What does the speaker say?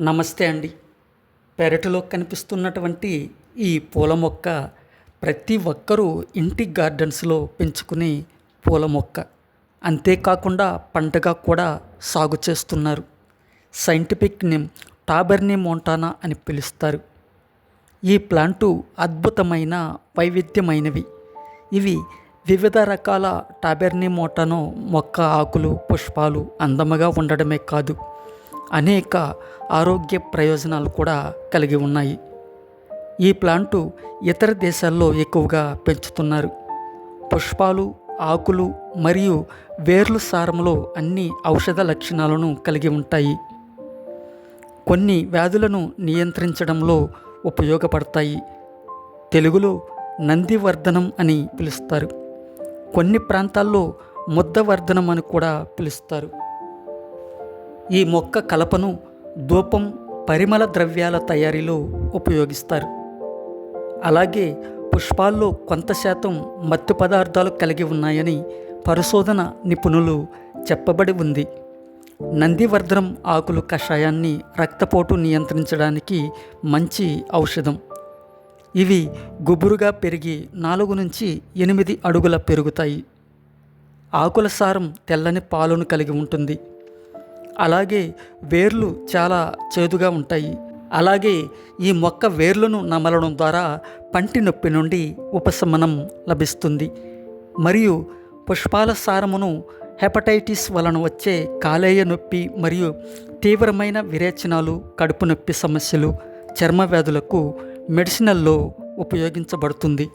నమస్తే అండి. పెరటిలో కనిపిస్తున్నటువంటి ఈ పూల మొక్క ప్రతి ఒక్కరూ ఇంటి గార్డెన్స్లో పెంచుకునే పూల మొక్క. అంతేకాకుండా పంటగా కూడా సాగు చేస్తున్నారు. సైంటిఫిక్ నేమ్ టాబెర్నీ మోంటానా అని పిలుస్తారు. ఈ ప్లాంటు అద్భుతమైన వైవిధ్యమైనవి. ఇవి వివిధ రకాల టాబెర్నీ మోటానో మొక్క ఆకులు పుష్పాలు అందముగా ఉండడమే కాదు. అనేక ఆరోగ్య ప్రయోజనాలు కూడా కలిగి ఉన్నాయి. ఈ ప్లాంటు ఇతర దేశాల్లో ఎక్కువగా పెంచుతున్నారు. పుష్పాలు ఆకులు మరియు వేర్లు సారంలో అన్ని ఔషధ లక్షణాలను కలిగి ఉంటాయి. కొన్ని వ్యాధులను నియంత్రించడంలో ఉపయోగపడతాయి. తెలుగులో నందివర్ధనం అని పిలుస్తారు. కొన్ని ప్రాంతాల్లో ముద్దవర్ధనం అని కూడా పిలుస్తారు. ఈ మొక్క కలపను ధూపం పరిమళ ద్రవ్యాల తయారీలో ఉపయోగిస్తారు. అలాగే పుష్పాల్లో కొంత శాతం మత్తు పదార్థాలు కలిగి ఉన్నాయని పరిశోధన నిపుణులు చెప్పబడి ఉంది. నందివర్ధనం ఆకులు కషాయాన్ని రక్తపోటు నియంత్రించడానికి మంచి ఔషధం. ఇవి గుబురుగా పెరిగి నాలుగు నుంచి ఎనిమిది అడుగుల పెరుగుతాయి. ఆకుల సారం తెల్లని పాలును కలిగి ఉంటుంది. అలాగే వేర్లు చాలా చేదుగా ఉంటాయి. అలాగే ఈ మొక్క వేర్లను నమలడం ద్వారా పంటి నొప్పి నుండి ఉపశమనం లభిస్తుంది. మరియు పుష్పాల సారమును హెపటైటిస్ వలన వచ్చే కాలేయ నొప్పి మరియు తీవ్రమైన విరేచనాలు కడుపు నొప్పి సమస్యలు చర్మ వ్యాధులకు మెడిసినల్లో ఉపయోగించబడుతుంది.